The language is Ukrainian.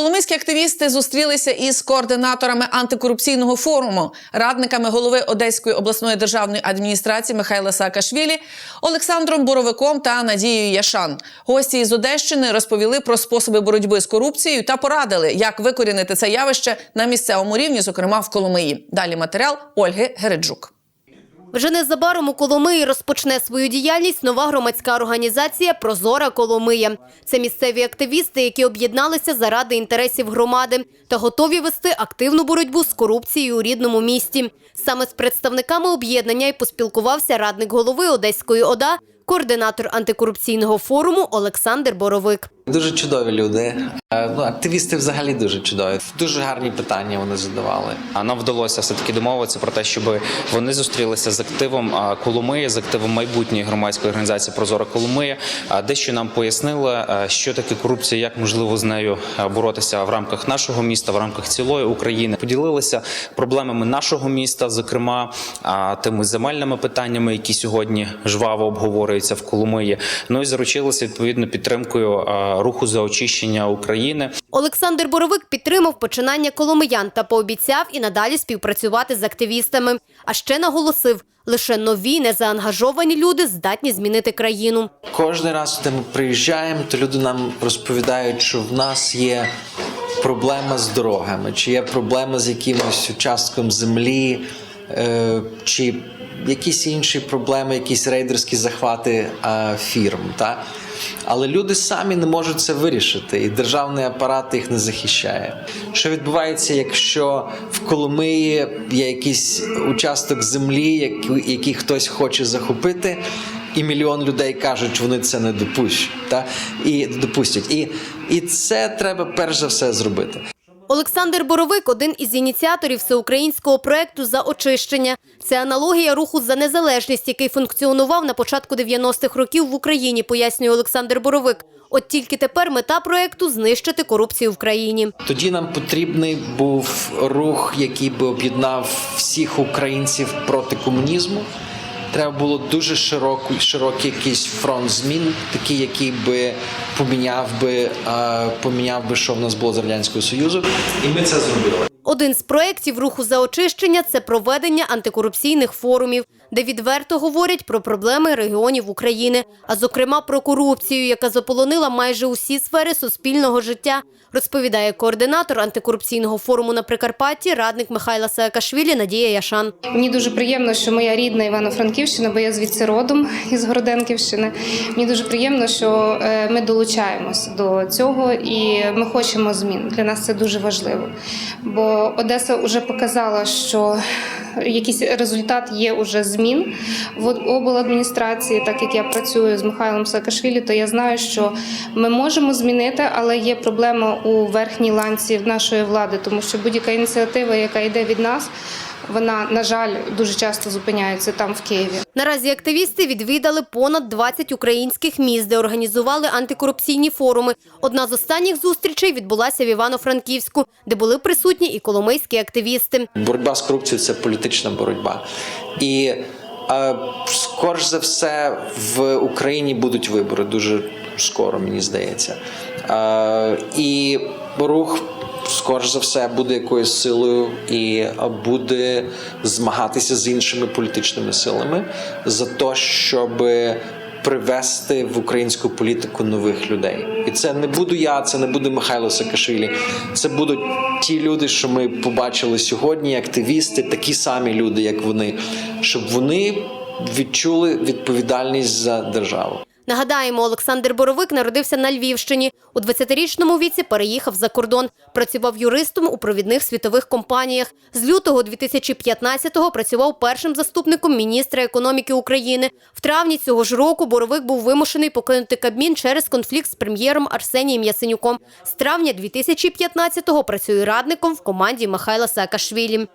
Коломийські активісти зустрілися із координаторами антикорупційного форуму, радниками голови Одеської обласної державної адміністрації Михайла Саакашвілі, Олександром Боровиком та Надією Яшан. Гості із Одещини розповіли про способи боротьби з корупцією та порадили, як викорінити це явище на місцевому рівні, зокрема в Коломиї. Далі матеріал Ольги Гереджук. Вже незабаром у Коломиї розпочне свою діяльність нова громадська організація Прозора Коломия. Це місцеві активісти, які об'єдналися заради інтересів громади та готові вести активну боротьбу з корупцією у рідному місті. Саме з представниками об'єднання і поспілкувався радник голови Одеської ОДА, координатор антикорупційного форуму Олександр Боровик. Дуже чудові люди. Е, Ну, активісти взагалі дуже чудові. Дуже гарні питання вони задавали. А нам вдалося все таки домовитися про те, щоб вони зустрілися з активом а, Коломиї, з активом майбутньої громадської організації Прозора Коломия. А, Дещо нам пояснили, що таке корупція, як можливо з нею боротися в рамках нашого міста, в рамках цілої України. Поділилися проблемами нашого міста, зокрема тими земельними питаннями, які сьогодні жваво обговорюються в Коломиї. Ну і заручилися відповідно підтримкою руху за очищення України. Олександр Боровик підтримав починання коломиян та пообіцяв і надалі співпрацювати з активістами. А ще наголосив, лише нові незаангажовані люди здатні змінити країну. Кожен раз, коли ми приїжджаємо, то люди нам розповідають, що в нас є проблема з дорогами, чи є проблема з якимось участком землі, е, чи якісь інші проблеми, якісь рейдерські захвати е, фірм. Та? Але люди самі не можуть це вирішити, і державний апарат їх не захищає. Що відбувається, якщо в Коломиї є якийсь участок землі, який, хтось хоче захопити, і мільйон людей кажуть, що вони це не допущать, та? і допустять. І, і це треба перш за все зробити. Олександр Боровик – один із ініціаторів всеукраїнського проекту «За очищення». Це аналогія руху «За незалежність», який функціонував на початку 90-х років в Україні, пояснює Олександр Боровик. От тільки тепер мета проекту – знищити корупцію в країні. Тоді нам потрібний був рух, який би об'єднав всіх українців проти комунізму. Треба було дуже широкий, широкий якийсь фронт змін, такий, який би поміняв би, е, поміняв би, що в нас було з радянського союзу, і ми це зробили. Один з проєктів руху за очищення – це проведення антикорупційних форумів, де відверто говорять про проблеми регіонів України, а зокрема про корупцію, яка заполонила майже усі сфери суспільного життя, розповідає координатор антикорупційного форуму на Прикарпатті, радник Михайла Саакашвілі Надія Яшан. Мені дуже приємно, що моя рідна Івано-Франківщина, бо я звідси родом із Городенківщини. Мені дуже приємно, що е, ми долучаємося до цього і ми хочемо змін. Для нас це дуже важливо. Бо Одеса вже показала, що якийсь результат є уже змін в обладміністрації. Так як я працюю з Михайлом Саакашвілі, то я знаю, що ми можемо змінити, але є проблема у верхній ланці нашої влади, тому що будь-яка ініціатива, яка йде від нас, вона, на жаль, дуже часто зупиняється там в Києві. Наразі активісти відвідали понад 20 українських міст, де організували антикорупційні форуми. Одна з останніх зустрічей відбулася в Івано-Франківську, де були присутні і коломийські активісти. Боротьба з корупцією це політична боротьба. І е, скорш за все в Україні будуть вибори дуже скоро, мені здається. Е, і рух. Скорш за все буде якоюсь силою і буде змагатися з іншими політичними силами за те, щоб привести в українську політику нових людей. І це не буду я, це не буде Михайло Саакашвілі. Це будуть ті люди, що ми побачили сьогодні, активісти, такі самі люди, як вони, щоб вони відчули відповідальність за державу. Нагадаємо, Олександр Боровик народився на Львівщині. У 20-річному віці переїхав за кордон. Працював юристом у провідних світових компаніях. З лютого 2015-го працював першим заступником міністра економіки України. В травні цього ж року Боровик був вимушений покинути Кабмін через конфлікт з прем'єром Арсенієм Ясенюком. З травня 2015-го працює радником в команді Михайла Саакашвілі.